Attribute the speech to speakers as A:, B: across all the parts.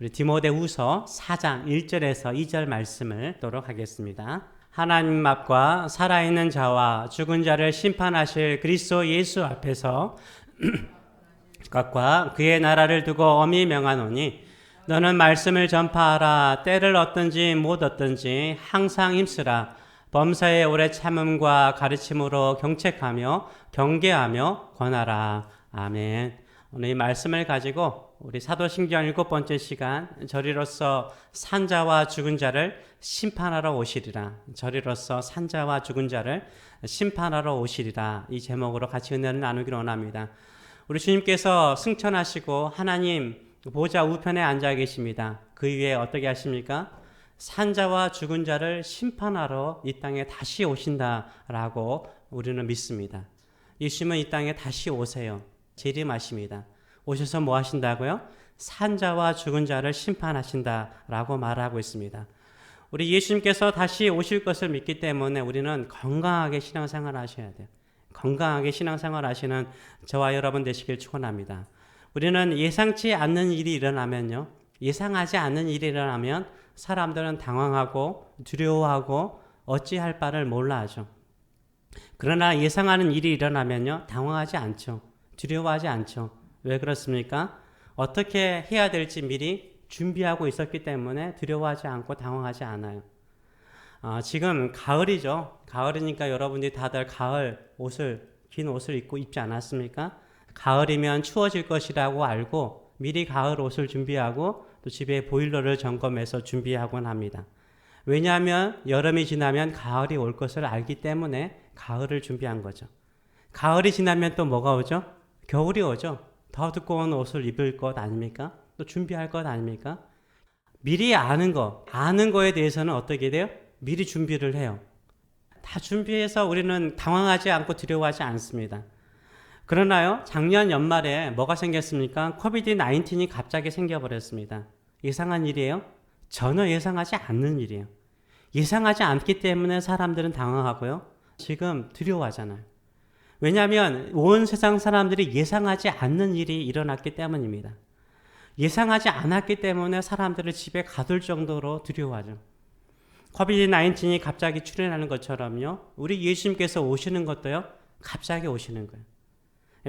A: 우리 디모데후서 4장 1절에서 2절 말씀을 듣도록 하겠습니다. 하나님 앞과 살아있는 자와 죽은 자를 심판하실 그리스도 예수 앞에서 각과 그의 나라를 두고 엄히 명하노니 너는 말씀을 전파하라 때를 얻든지 못 얻든지 항상 힘쓰라 범사의 오래 참음과 가르침으로 경책하며 경계하며 권하라 아멘. 오늘 이 말씀을 가지고 우리 사도신경 일곱 번째 시간 저리로서 산자와 죽은 자를 심판하러 오시리라 저리로서 산자와 죽은 자를 심판하러 오시리라 이 제목으로 같이 은혜를 나누기를 원합니다. 우리 주님께서 승천하시고 하나님 보좌 우편에 앉아 계십니다. 그 위에 어떻게 하십니까? 산자와 죽은 자를 심판하러 이 땅에 다시 오신다라고 우리는 믿습니다. 예수님은 이 땅에 다시 오세요. 재림하십니다. 오셔서 뭐 하신다고요? 산자와 죽은 자를 심판하신다라고 말하고 있습니다. 우리 예수님께서 다시 오실 것을 믿기 때문에 우리는 건강하게 신앙생활 하셔야 돼요. 건강하게 신앙생활 하시는 저와 여러분 되시길 축원합니다. 우리는 예상치 않는 일이 일어나면요. 예상하지 않는 일이 일어나면 사람들은 당황하고 두려워하고 어찌할 바를 몰라 하죠. 그러나 예상하는 일이 일어나면요. 당황하지 않죠. 두려워하지 않죠. 왜 그렇습니까? 어떻게 해야 될지 미리 준비하고 있었기 때문에 두려워하지 않고 당황하지 않아요. 어, 지금 가을이죠. 가을이니까 여러분들이 다들 가을 옷을 긴 옷을 입고 입지 않았습니까? 가을이면 추워질 것이라고 알고 미리 가을 옷을 준비하고 또 집에 보일러를 점검해서 준비하곤 합니다. 왜냐하면 여름이 지나면 가을이 올 것을 알기 때문에 가을을 준비한 거죠. 가을이 지나면 또 뭐가 오죠? 겨울이 오죠. 더 두꺼운 옷을 입을 것 아닙니까? 또 준비할 것 아닙니까? 미리 아는 거, 아는 거에 대해서는 어떻게 돼요? 미리 준비를 해요. 다 준비해서 우리는 당황하지 않고 두려워하지 않습니다. 그러나요, 작년 연말에 뭐가 생겼습니까? 코비드 19이 갑자기 생겨버렸습니다. 예상한 일이에요? 전혀 예상하지 않는 일이에요. 예상하지 않기 때문에 사람들은 당황하고요. 지금 두려워하잖아요. 왜냐하면 온 세상 사람들이 예상하지 않는 일이 일어났기 때문입니다. 예상하지 않았기 때문에 사람들을 집에 가둘 정도로 두려워하죠. 코비드 19이 갑자기 출현하는 것처럼요. 우리 예수님께서 오시는 것도요. 갑자기 오시는 거예요.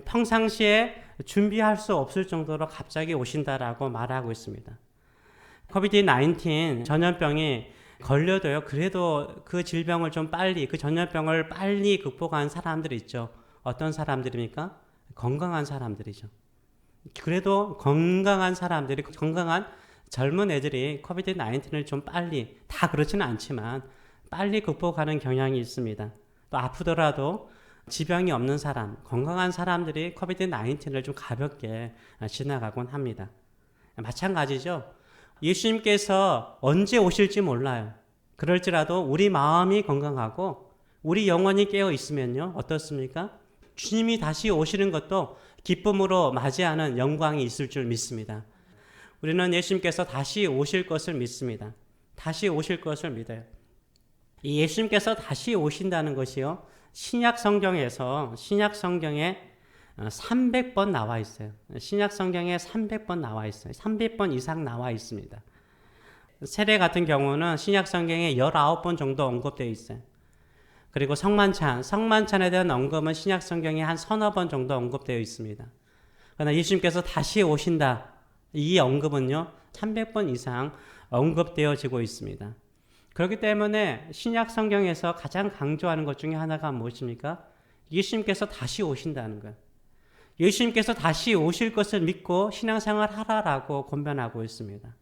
A: 평상시에 준비할 수 없을 정도로 갑자기 오신다라고 말하고 있습니다. 코비드 19 전염병이 걸려도요. 그래도 그 질병을 좀 빨리 그 전염병을 빨리 극복한 사람들이 있죠. 어떤 사람들입니까? 건강한 사람들이죠. 그래도 건강한 사람들이 건강한 젊은 애들이 코비드 19을 좀 빨리 다 그렇지는 않지만 빨리 극복하는 경향이 있습니다. 또 아프더라도 지병이 없는 사람, 건강한 사람들이 코비드 19을 좀 가볍게 지나가곤 합니다. 마찬가지죠. 예수님께서 언제 오실지 몰라요. 그럴지라도 우리 마음이 건강하고 우리 영혼이 깨어 있으면요. 어떻습니까? 주님이 다시 오시는 것도 기쁨으로 맞이하는 영광이 있을 줄 믿습니다. 우리는 예수님께서 다시 오실 것을 믿습니다. 다시 오실 것을 믿어요. 이 예수님께서 다시 오신다는 것이요. 신약 성경에서 신약 성경에 300번 나와 있어요. 신약 성경에 300번 나와 있어요. 300번 이상 나와 있습니다. 세례 같은 경우는 신약 성경에 19번 정도 언급되어 있어요. 그리고 성만찬, 성만찬에 대한 언급은 신약 성경에 한 서너 번 정도 언급되어 있습니다. 그러나 예수님께서 다시 오신다. 이 언급은요, 300번 이상 언급되어지고 있습니다. 그렇기 때문에 신약 성경에서 가장 강조하는 것 중에 하나가 무엇입니까? 예수님께서 다시 오신다는 거예요. 예수님께서 다시 오실 것을 믿고 신앙생활 하라라고 권면하고 있습니다.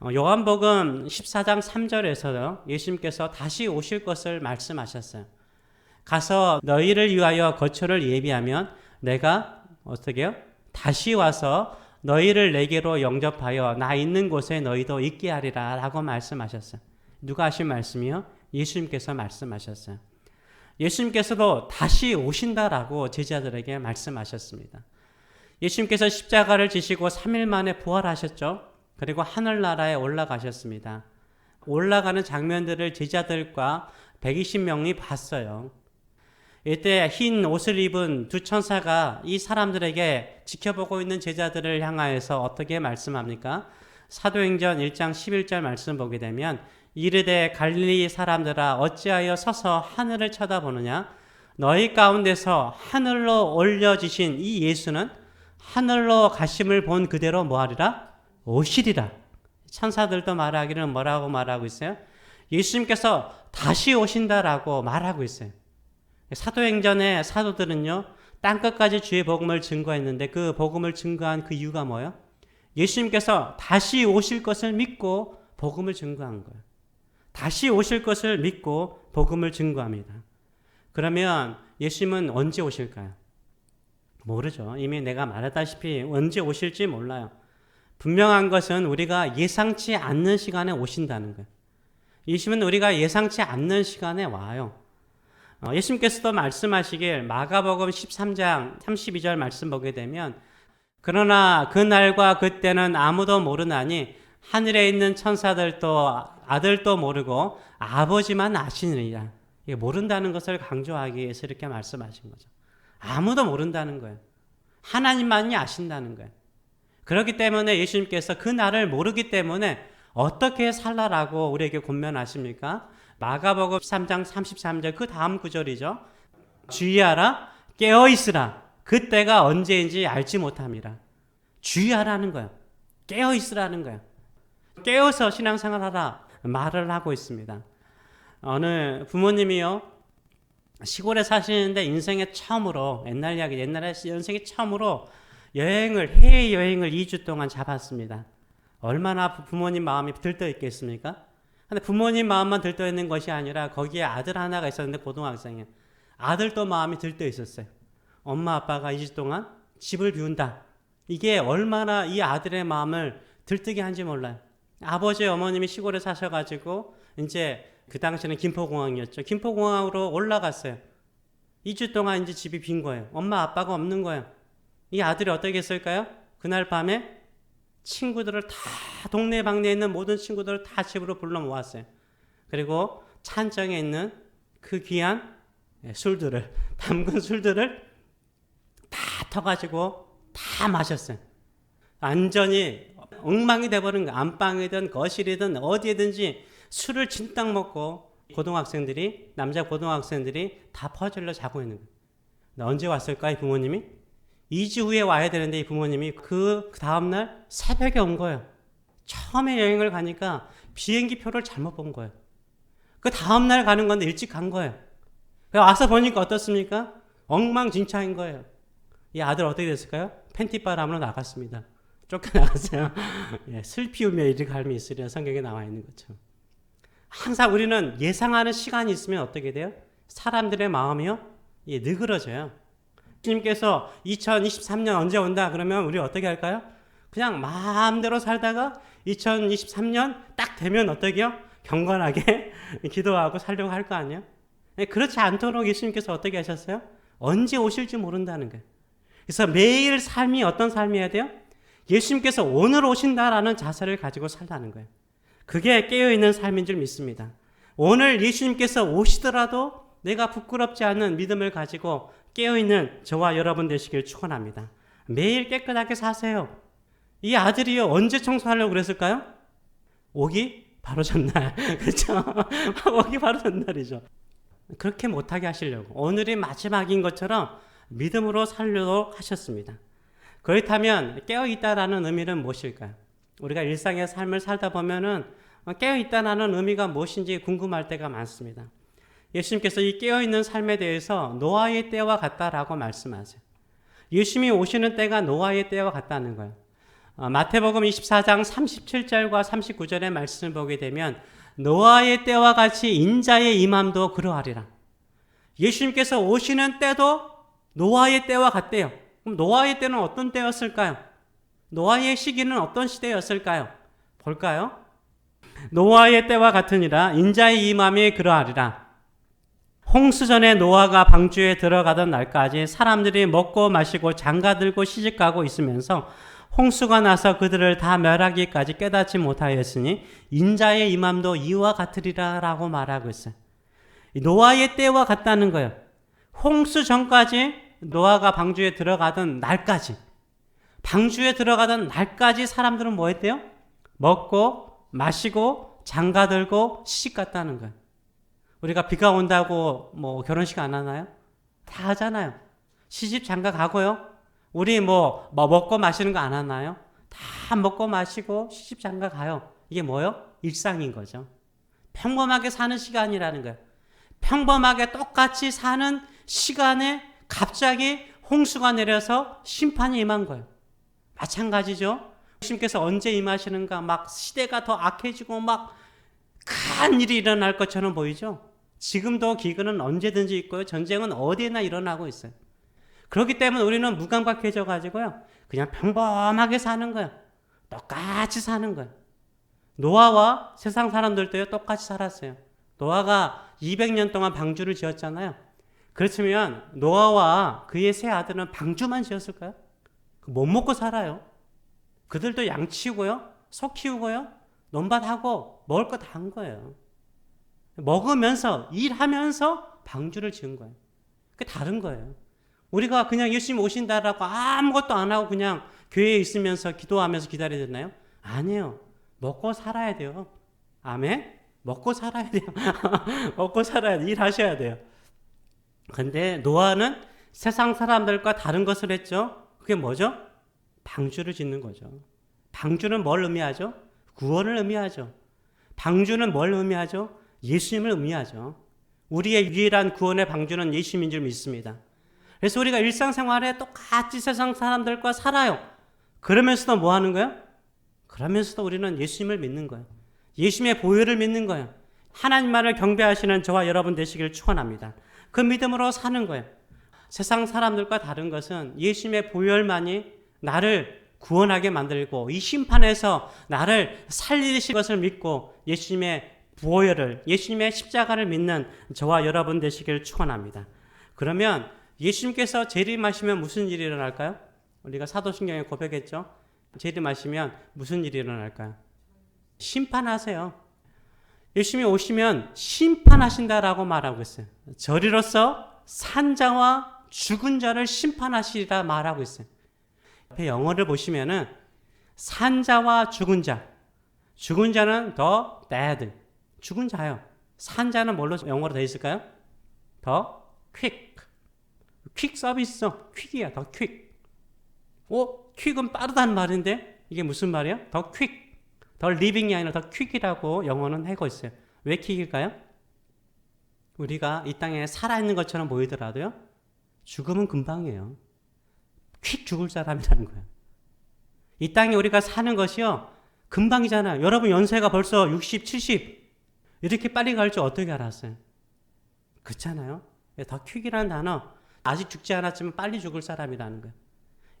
A: 어, 요한복음 14장 3절에서요. 예수님께서 다시 오실 것을 말씀하셨어요. 가서 너희를 위하여 거처를 예비하면 내가 어떻게 요 다시 와서 너희를 내게로 영접하여 나 있는 곳에 너희도 있게 하리라 라고 말씀하셨어요. 누가 하신 말씀이요? 예수님께서 말씀하셨어요. 예수님께서도 다시 오신다라고 제자들에게 말씀하셨습니다. 예수님께서 십자가를 지시고 3일 만에 부활하셨죠. 그리고 하늘나라에 올라가셨습니다. 올라가는 장면들을 제자들과 120명이 봤어요. 이때 흰 옷을 입은 두 천사가 이 사람들에게 지켜보고 있는 제자들을 향하여서 어떻게 말씀합니까? 사도행전 1장 11절 말씀 보게 되면 이르되 갈릴리 사람들아 어찌하여 서서 하늘을 쳐다보느냐 너희 가운데서 하늘로 올려지신 이 예수는 하늘로 가심을 본 그대로 뭐하리라 오시리라 천사들도 말하기는 뭐라고 말하고 있어요? 예수님께서 다시 오신다라고 말하고 있어요. 사도행전의 사도들은요, 땅끝까지 주의 복음을 증거했는데 그 복음을 증거한 그 이유가 뭐예요? 예수님께서 다시 오실 것을 믿고 복음을 증거한 거예요. 다시 오실 것을 믿고 복음을 증거합니다. 그러면 예수님은 언제 오실까요? 모르죠. 이미 내가 말했다시피 언제 오실지 몰라요. 분명한 것은 우리가 예상치 않는 시간에 오신다는 거예요. 예수님은 우리가 예상치 않는 시간에 와요. 어, 예수님께서도 말씀하시길 마가복음 13장 32절 말씀 보게 되면 그러나 그 날과 그 때는 아무도 모르나니 하늘에 있는 천사들도 아들도 모르고 아버지만 아시느니라. 모른다는 것을 강조하기 위해서 이렇게 말씀하신 거죠. 아무도 모른다는 거예요. 하나님만이 아신다는 거예요. 그렇기 때문에 예수님께서 그 날을 모르기 때문에 어떻게 살라라고 우리에게 권면하십니까? 마가복음 3장 33절 그 다음 구절이죠. 주의하라 깨어 있으라 그때가 언제인지 알지 못함이라. 주의하라는 거예요. 깨어 있으라는 거예요. 깨어서 신앙생활 하라 말을 하고 있습니다. 어느 부모님이요. 시골에 사시는데 인생에 처음으로 옛날 이야기 옛날에 인생에 처음으로 여행을 해외 여행을 2주 동안 잡았습니다. 얼마나 부모님 마음이 들떠 있겠습니까? 근데 부모님 마음만 들떠 있는 것이 아니라 거기에 아들 하나가 있었는데 고등학생이에요. 아들도 마음이 들떠 있었어요. 엄마 아빠가 2주 동안 집을 비운다. 이게 얼마나 이 아들의 마음을 들뜨게 한지 몰라요. 아버지 어머님이 시골에 사셔가지고 이제 그 당시에는 김포공항이었죠. 김포공항으로 올라갔어요. 2주 동안 이제 집이 빈 거예요. 엄마 아빠가 없는 거예요. 이 아들이 어떻게 했을까요? 그날 밤에 친구들을 다 동네 방네에 있는 모든 친구들을 다 집으로 불러 모았어요. 그리고 찬정에 있는 그 귀한 술들을 담근 술들을 다 터가지고 다 마셨어요. 완전히 엉망이 돼버린 거 안방이든 거실이든 어디에든지 술을 진딱 먹고 고등학생들이 남자 고등학생들이 다 퍼질러 자고 있는 거예요. 언제 왔을까 이 부모님이? 2주 후에 와야 되는데 이 부모님이 그 다음날 새벽에 온 거예요. 처음에 여행을 가니까 비행기 표를 잘못 본 거예요. 그 다음날 가는 건데 일찍 간 거예요. 와서 보니까 어떻습니까? 엉망진창인 거예요. 이 아들 어떻게 됐을까요? 팬티바람으로 나갔습니다. 쫓겨나갔어요. 예, 슬피 우며 이리 갈미 있으리라 성경에 나와 있는 것처럼. 항상 우리는 예상하는 시간이 있으면 어떻게 돼요? 사람들의 마음이요? 예, 느그러져요. 주님께서 2023년 언제 온다 그러면 우리 어떻게 할까요? 그냥 마음대로 살다가 2023년 딱 되면 어떻게요? 경건하게 기도하고 살려고 할 거 아니에요? 예, 그렇지 않도록 예수님께서 어떻게 하셨어요? 언제 오실지 모른다는 거예요. 그래서 매일 삶이 어떤 삶이어야 돼요? 예수님께서 오늘 오신다라는 자세를 가지고 살라는 거예요. 그게 깨어있는 삶인 줄 믿습니다. 오늘 예수님께서 오시더라도 내가 부끄럽지 않은 믿음을 가지고 깨어있는 저와 여러분 되시길 축원합니다. 매일 깨끗하게 사세요. 이 아들이요 언제 청소하려고 그랬을까요? 오기 바로 전날 그렇죠? 오기 바로 전날이죠. 그렇게 못하게 하시려고 오늘이 마지막인 것처럼 믿음으로 살려고 하셨습니다. 그렇다면 깨어 있다라는 의미는 무엇일까요? 우리가 일상의 삶을 살다 보면은 깨어 있다라는 의미가 무엇인지 궁금할 때가 많습니다. 예수님께서 이 깨어있는 삶에 대해서 노아의 때와 같다라고 말씀하세요. 예수님이 오시는 때가 노아의 때와 같다는 거예요. 어, 마태복음 24장 37절과 39절의 말씀을 보게 되면 노아의 때와 같이 인자의 임함도 그러하리라. 예수님께서 오시는 때도 노아의 때와 같대요. 그럼 노아의 때는 어떤 때였을까요? 노아의 시기는 어떤 시대였을까요? 볼까요? 노아의 때와 같으니라 인자의 임함이 그러하리라. 홍수전에 노아가 방주에 들어가던 날까지 사람들이 먹고 마시고 장가들고 시집가고 있으면서 홍수가 나서 그들을 다 멸하기까지 깨닫지 못하였으니 인자의 임함도 이와 같으리라라고 말하고 있어요. 노아의 때와 같다는 거예요. 홍수 전까지 노아가 방주에 들어가던 날까지 방주에 들어가던 날까지 사람들은 뭐 했대요? 먹고 마시고 장가 들고 시집 갔다는 거예요. 우리가 비가 온다고 뭐 결혼식 안 하나요? 다 하잖아요. 시집 장가 가고요. 우리 뭐, 뭐 먹고 마시는 거 안 하나요? 다 먹고 마시고 시집 장가 가요. 이게 뭐요? 일상인 거죠. 평범하게 사는 시간이라는 거예요. 평범하게 똑같이 사는 시간에 갑자기 홍수가 내려서 심판이 임한 거예요. 마찬가지죠. 주님께서 언제 임하시는가 막 시대가 더 악해지고 막 큰 일이 일어날 것처럼 보이죠. 지금도 기근은 언제든지 있고요. 전쟁은 어디에나 일어나고 있어요. 그렇기 때문에 우리는 무감각해져 가지고요. 그냥 평범하게 사는 거예요. 똑같이 사는 거예요. 노아와 세상 사람들도요 똑같이 살았어요. 노아가 200년 동안 방주를 지었잖아요. 그렇다면 노아와 그의 세 아들은 방주만 지었을까요? 못 먹고 살아요. 그들도 양 치우고요, 소 키우고요, 논밭하고 먹을 거 다 한 거예요. 먹으면서 일하면서 방주를 지은 거예요. 그 다른 거예요. 우리가 그냥 예수님 오신다라고 아무것도 안 하고 그냥 교회에 있으면서 기도하면서 기다려야 되나요? 아니에요. 먹고 살아야 돼요. 아멘? 먹고 살아야 돼요. 먹고 살아야 돼. 일하셔야 돼요. 근데 노아는 세상 사람들과 다른 것을 했죠. 그게 뭐죠? 방주를 짓는 거죠. 방주는 뭘 의미하죠? 구원을 의미하죠. 방주는 뭘 의미하죠? 예수님을 의미하죠. 우리의 유일한 구원의 방주는 예수님인 줄 믿습니다. 그래서 우리가 일상생활에 똑같이 세상 사람들과 살아요. 그러면서도 뭐 하는 거예요? 그러면서도 우리는 예수님을 믿는 거예요. 예수님의 보혈을 믿는 거예요. 하나님만을 경배하시는 저와 여러분 되시길 축원합니다. 그 믿음으로 사는 거예요. 세상 사람들과 다른 것은 예수님의 보혈만이 나를 구원하게 만들고 이 심판에서 나를 살리실 것을 믿고 예수님의 보혈을 예수님의 십자가를 믿는 저와 여러분 되시길 축원합니다. 그러면 예수님께서 재림하시면 무슨 일이 일어날까요? 우리가 사도신경에 고백했죠. 재림하시면 무슨 일이 일어날까요? 심판하세요. 예수님이 오시면 심판하신다라고 말하고 있어요. 저리로서 산자와 죽은 자를 심판하시리라 말하고 있어요. 옆에 영어를 보시면은 산자와 죽은 자. 죽은 자는 더 dead. 죽은 자요. 산 자는 뭘로 영어로 되어 있을까요? 더 quick. 퀵 서비스죠. 퀵이야. 더 퀵. 오, 퀵은 빠르다는 말인데 이게 무슨 말이야? 더 퀵. 더 리빙이 아니라 더 퀵이라고 영어는 하고 있어요. 왜 퀵일까요? 우리가 이 땅에 살아있는 것처럼 보이더라도요. 죽음은 금방이에요. 퀵 죽을 사람이라는 거예요. 이 땅에 우리가 사는 것이요. 금방이잖아요. 여러분 연세가 벌써 60, 70 이렇게 빨리 갈 줄 어떻게 알았어요? 그렇잖아요. 더 퀵이라는 단어 아직 죽지 않았지만 빨리 죽을 사람이라는 거예요.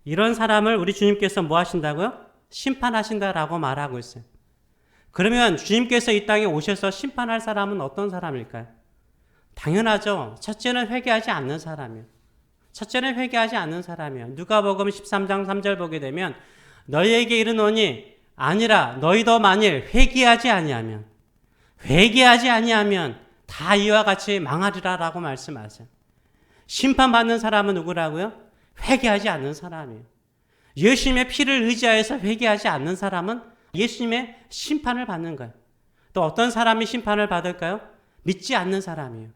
A: 이런 사람을 우리 주님께서 뭐 하신다고요? 심판하신다라고 말하고 있어요. 그러면 주님께서 이 땅에 오셔서 심판할 사람은 어떤 사람일까요? 당연하죠. 첫째는 회개하지 않는 사람이에요. 첫째는 회개하지 않는 사람이에요. 누가복음 13장 3절 보게 되면 너희에게 이르노니 아니라 너희도 만일 회개하지 아니하면 회개하지 아니하면 다 이와 같이 망하리라라고 말씀하세요. 심판받는 사람은 누구라고요? 회개하지 않는 사람이에요. 예수님의 피를 의지하여서 회개하지 않는 사람은 예수님의 심판을 받는 거예요. 또 어떤 사람이 심판을 받을까요? 믿지 않는 사람이에요.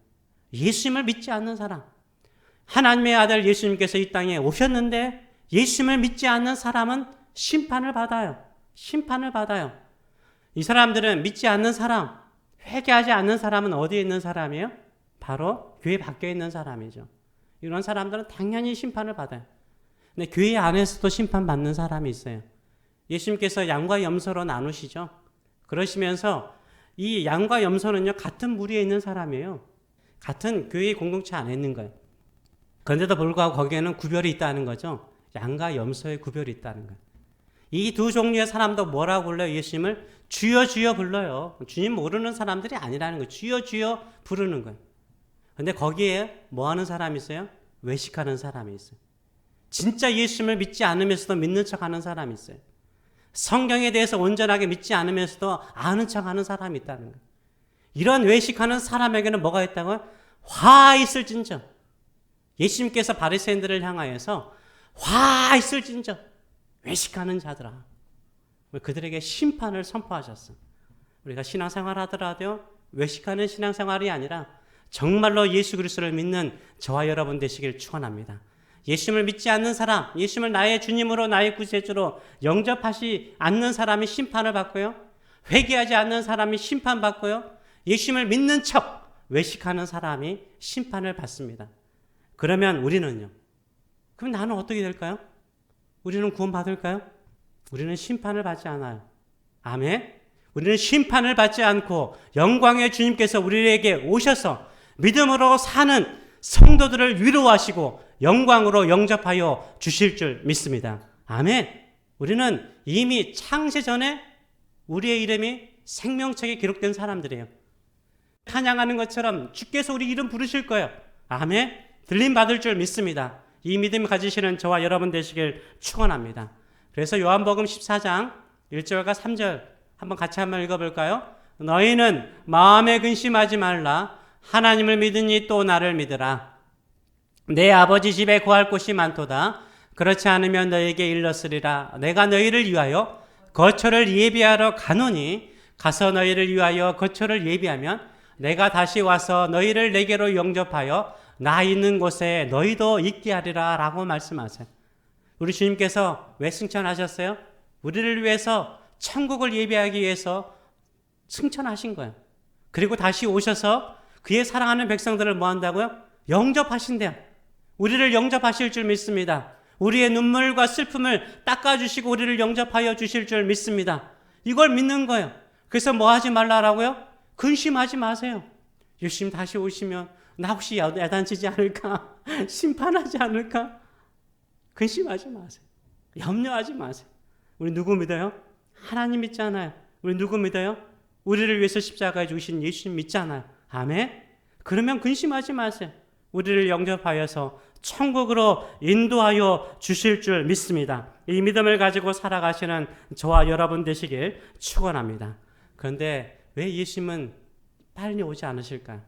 A: 예수님을 믿지 않는 사람. 하나님의 아들 예수님께서 이 땅에 오셨는데 예수님을 믿지 않는 사람은 심판을 받아요. 심판을 받아요. 이 사람들은 믿지 않는 사람, 회개하지 않는 사람은 어디에 있는 사람이에요? 바로 교회 밖에 있는 사람이죠. 이런 사람들은 당연히 심판을 받아요. 근데 교회 안에서도 심판받는 사람이 있어요. 예수님께서 양과 염소로 나누시죠. 그러시면서 이 양과 염소는요, 같은 무리에 있는 사람이에요. 같은 교회 공동체 안에 있는 거예요. 그런데도 불구하고 거기에는 구별이 있다는 거죠. 양과 염소의 구별이 있다는 거예요. 이 두 종류의 사람도 뭐라고 불러요? 예수님을 주여 주여 불러요. 주님 모르는 사람들이 아니라는 거예요. 주여 주여 부르는 거예요. 근데 거기에 뭐 하는 사람이 있어요? 외식하는 사람이 있어요. 진짜 예수님을 믿지 않으면서도 믿는 척 하는 사람이 있어요. 성경에 대해서 온전하게 믿지 않으면서도 아는 척 하는 사람이 있다는 거예요. 이런 외식하는 사람에게는 뭐가 있다고요? 화 있을진저. 예수님께서 바리새인들을 향하여서 화 있을진저. 외식하는 자들아. 그들에게 심판을 선포하셨어. 우리가 신앙생활 하더라도 외식하는 신앙생활이 아니라 정말로 예수 그리스도를 믿는 저와 여러분 되시길 축원합니다. 예수님을 믿지 않는 사람, 예수님을 나의 주님으로 나의 구세주로 영접하지 않는 사람이 심판을 받고요. 회개하지 않는 사람이 심판받고요. 예수님을 믿는 척 외식하는 사람이 심판을 받습니다. 그러면 우리는요. 그럼 나는 어떻게 될까요? 우리는 구원받을까요? 우리는 심판을 받지 않아요. 아멘. 우리는 심판을 받지 않고 영광의 주님께서 우리에게 오셔서 믿음으로 사는 성도들을 위로하시고 영광으로 영접하여 주실 줄 믿습니다. 아멘. 우리는 이미 창세 전에 우리의 이름이 생명책에 기록된 사람들이에요. 찬양하는 것처럼 주께서 우리 이름 부르실 거예요. 아멘. 들림 받을 줄 믿습니다. 이 믿음 가지시는 저와 여러분 되시길 축원합니다. 그래서 요한복음 14장 1절과 3절 한번 같이 한번 읽어볼까요? 너희는 마음에 근심하지 말라. 하나님을 믿으니 또 나를 믿으라. 내 아버지 집에 구할 곳이 많도다. 그렇지 않으면 너에게 일렀으리라. 내가 너희를 위하여 거처를 예비하러 가노니 가서 너희를 위하여 거처를 예비하면 내가 다시 와서 너희를 내게로 영접하여 나 있는 곳에 너희도 있게 하리라 라고 말씀하세요. 우리 주님께서 왜 승천하셨어요? 우리를 위해서 천국을 예비하기 위해서 승천하신 거예요. 그리고 다시 오셔서 그의 사랑하는 백성들을 뭐 한다고요? 영접하신대요. 우리를 영접하실 줄 믿습니다. 우리의 눈물과 슬픔을 닦아주시고 우리를 영접하여 주실 줄 믿습니다. 이걸 믿는 거예요. 그래서 뭐 하지 말라라고요? 근심하지 마세요. 예수님 다시 오시면 나 혹시 야단치지 않을까? 심판하지 않을까? 근심하지 마세요. 염려하지 마세요. 우리 누구 믿어요? 하나님 믿잖아요. 우리 누구 믿어요? 우리를 위해서 십자가에 죽으신 예수님 믿잖아요. 아멘? 그러면 근심하지 마세요. 우리를 영접하여서 천국으로 인도하여 주실 줄 믿습니다. 이 믿음을 가지고 살아가시는 저와 여러분 되시길 축원합니다. 그런데 왜 예수님은 빨리 오지 않으실까요?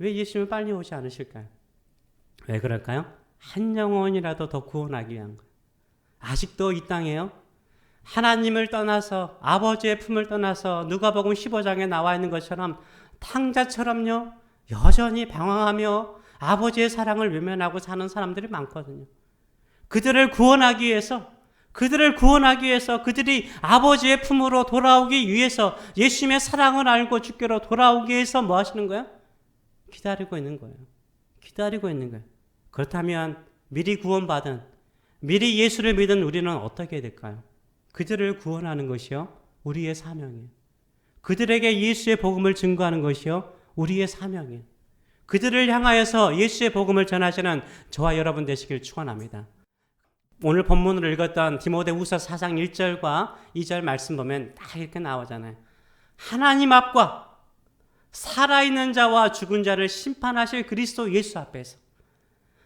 A: 왜 예수님은 빨리 오지 않으실까요? 왜 그럴까요? 한 영혼이라도 더 구원하기 위한 거예요. 아직도 이 땅에요. 하나님을 떠나서 아버지의 품을 떠나서 누가복음 15장에 나와 있는 것처럼 탕자처럼요. 여전히 방황하며 아버지의 사랑을 외면하고 사는 사람들이 많거든요. 그들을 구원하기 위해서 그들을 구원하기 위해서 그들이 아버지의 품으로 돌아오기 위해서 예수님의 사랑을 알고 주께로 돌아오기 위해서 뭐 하시는 거예요? 기다리고 있는 거예요. 기다리고 있는 거예요. 그렇다면 미리 구원받은 미리 예수를 믿은 우리는 어떻게 될까요? 그들을 구원하는 것이요 우리의 사명이에요. 그들에게 예수의 복음을 증거하는 것이요 우리의 사명이에요. 그들을 향하여서 예수의 복음을 전하시는 저와 여러분 되시길 축원합니다. 오늘 본문으로 읽었던 디모데후서 4장 1절과 2절 말씀 보면 딱 이렇게 나오잖아요. 하나님 앞과 살아있는 자와 죽은 자를 심판하실 그리스도 예수 앞에서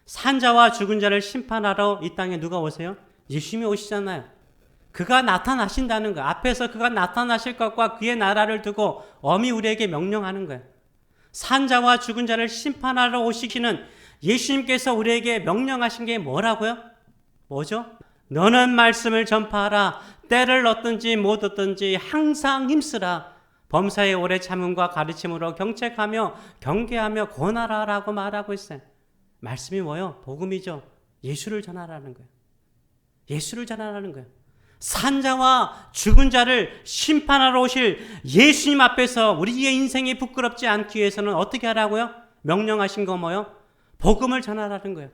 A: 산 자와 죽은 자를 심판하러 이 땅에 누가 오세요? 예수님이 오시잖아요. 그가 나타나신다는 거. 앞에서 그가 나타나실 것과 그의 나라를 두고 엄히 우리에게 명령하는 거예요. 산 자와 죽은 자를 심판하러 오시기는 예수님께서 우리에게 명령하신 게 뭐라고요? 뭐죠? 너는 말씀을 전파하라. 때를 얻든지 못 얻든지 항상 힘쓰라. 범사의 오래 참음과 가르침으로 경책하며 경계하며 권하라라고 말하고 있어요. 말씀이 뭐요? 복음이죠. 예수를 전하라는 거예요. 예수를 전하라는 거예요. 산자와 죽은 자를 심판하러 오실 예수님 앞에서 우리의 인생이 부끄럽지 않기 위해서는 어떻게 하라고요? 명령하신 거 뭐요? 복음을 전하라는 거예요.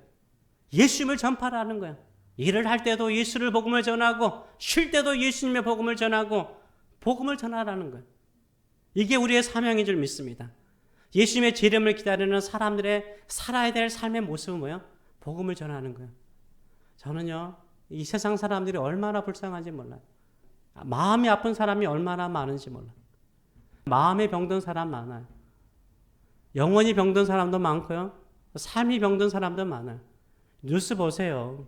A: 예수님을 전파라는 거예요. 일을 할 때도 예수를 복음을 전하고 쉴 때도 예수님의 복음을 전하고 복음을 전하라는 거예요. 이게 우리의 사명인 줄 믿습니다. 예수님의 재림을 기다리는 사람들의 살아야 될 삶의 모습은 뭐예요? 복음을 전하는 거예요. 저는요, 이 세상 사람들이 얼마나 불쌍한지 몰라요. 마음이 아픈 사람이 얼마나 많은지 몰라요. 마음이 병든 사람 많아요. 영혼이 병든 사람도 많고요. 삶이 병든 사람도 많아요. 뉴스 보세요.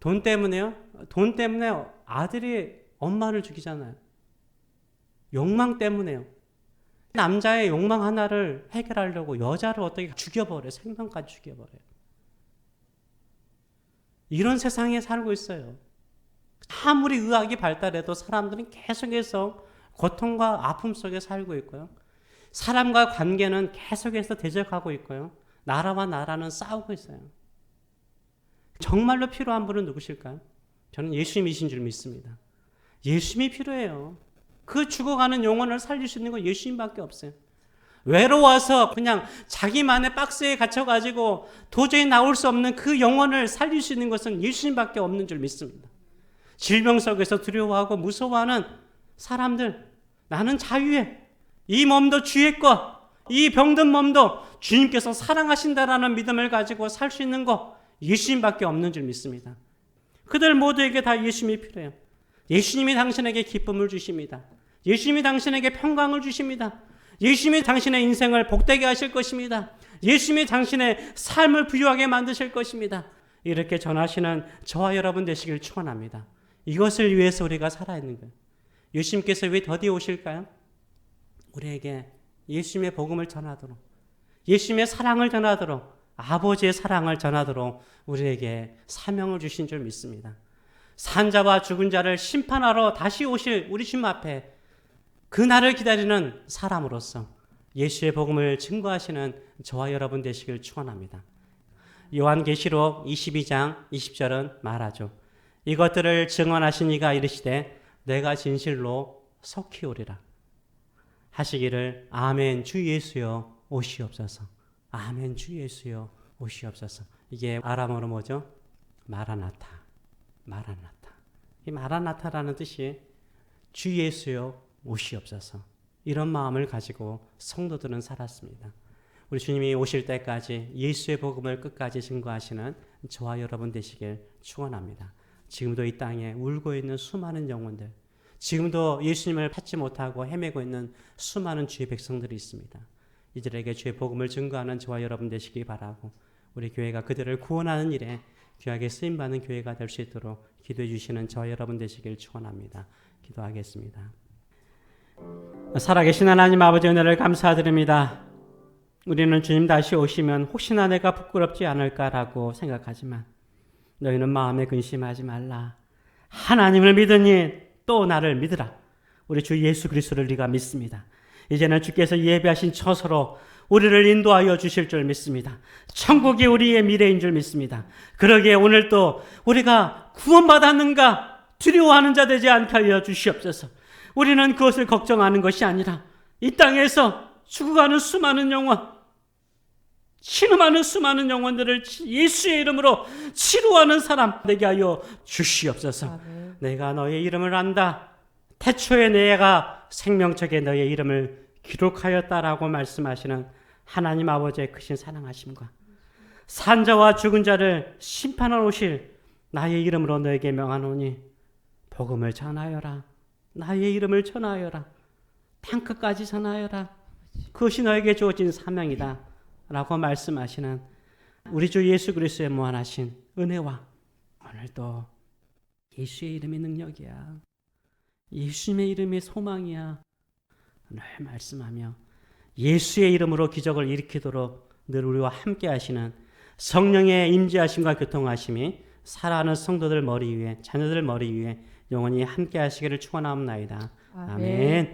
A: 돈 때문에요? 돈 때문에 아들이 엄마를 죽이잖아요. 욕망 때문에요. 남자의 욕망 하나를 해결하려고 여자를 어떻게 죽여버려요. 생명까지 죽여버려요. 이런 세상에 살고 있어요. 아무리 의학이 발달해도 사람들은 계속해서 고통과 아픔 속에 살고 있고요. 사람과 관계는 계속해서 대적하고 있고요. 나라와 나라는 싸우고 있어요. 정말로 필요한 분은 누구실까요? 저는 예수님이신 줄 믿습니다. 예수님이 필요해요. 그 죽어가는 영혼을 살릴 수 있는 건 예수님밖에 없어요. 외로워서 그냥 자기만의 박스에 갇혀가지고 도저히 나올 수 없는 그 영혼을 살릴 수 있는 것은 예수님밖에 없는 줄 믿습니다. 질병 속에서 두려워하고 무서워하는 사람들, 나는 자유해. 이 몸도 주의 것, 이 병든 몸도 주님께서 사랑하신다라는 믿음을 가지고 살 수 있는 것, 예수님밖에 없는 줄 믿습니다. 그들 모두에게 다 예수님이 필요해요. 예수님이 당신에게 기쁨을 주십니다. 예수님이 당신에게 평강을 주십니다. 예수님이 당신의 인생을 복되게 하실 것입니다. 예수님이 당신의 삶을 부유하게 만드실 것입니다. 이렇게 전하시는 저와 여러분 되시길 축원합니다. 이것을 위해서 우리가 살아 있는 거예요. 예수님께서 왜 더디 오실까요? 우리에게 예수님의 복음을 전하도록, 예수님의 사랑을 전하도록, 아버지의 사랑을 전하도록 우리에게 사명을 주신 줄 믿습니다. 산자와 죽은 자를 심판하러 다시 오실 우리 주님 앞에 그 날을 기다리는 사람으로서 예수의 복음을 증거하시는 저와 여러분 되시길 축원합니다. 요한계시록 22장 20절은 말하죠. 이것들을 증언하신 이가 이르시되 내가 진실로 속히 오리라. 하시기를 아멘 주 예수여 오시옵소서. 아멘 주 예수여 오시옵소서. 이게 아람어로 뭐죠? 마라나타. 마라나타. 이 마라나타라는 뜻이 주 예수여 오시옵소서. 이런 마음을 가지고 성도들은 살았습니다. 우리 주님이 오실 때까지 예수의 복음을 끝까지 증거하시는 저와 여러분 되시길 축원합니다. 지금도 이 땅에 울고 있는 수많은 영혼들, 지금도 예수님을 찾지 못하고 헤매고 있는 수많은 주의 백성들이 있습니다. 이들에게 주의 복음을 증거하는 저와 여러분 되시기 바라고 우리 교회가 그들을 구원하는 일에 귀하게 쓰임 받는 교회가 될 수 있도록 기도해 주시는 저와 여러분 되시길 축원합니다. 기도하겠습니다. 살아계신 하나님 아버지 은혜를 감사드립니다. 우리는 주님 다시 오시면 혹시나 내가 부끄럽지 않을까라고 생각하지만 너희는 마음에 근심하지 말라. 하나님을 믿으니 또 나를 믿으라. 우리 주 예수 그리스도를 네가 믿습니다. 이제는 주께서 예배하신 처소로 우리를 인도하여 주실 줄 믿습니다. 천국이 우리의 미래인 줄 믿습니다. 그러기에 오늘 또 우리가 구원받았는가 두려워하는 자 되지 않게 하여 주시옵소서. 우리는 그것을 걱정하는 것이 아니라 이 땅에서 죽어가는 수많은 영혼, 신음하는 수많은 영혼들을 예수의 이름으로 치료하는 사람 되게 하여 주시옵소서.
B: 아멘.
A: 내가 너의 이름을 안다. 태초에 내가 생명책에 너의 이름을 기록하였다라고 말씀하시는 하나님 아버지의 크신 사랑하심과 산자와 죽은 자를 심판하러 오실 나의 이름으로 너에게 명하노니 복음을 전하여라. 나의 이름을 전하여라. 탱크까지 전하여라. 그것이 너에게 주어진 사명이다. 라고 말씀하시는 우리 주 예수 그리스도의 무한하신 은혜와 오늘도 예수의 이름이 능력이야. 예수님의 이름이 소망이야. 늘 말씀하며 예수의 이름으로 기적을 일으키도록 늘 우리와 함께 하시는 성령의 임재하심과 교통하심이 살아가는 성도들 머리 위에 자녀들 머리 위에 영원히 함께 하시기를 축원하옵나이다.
B: 아멘.
A: 아멘.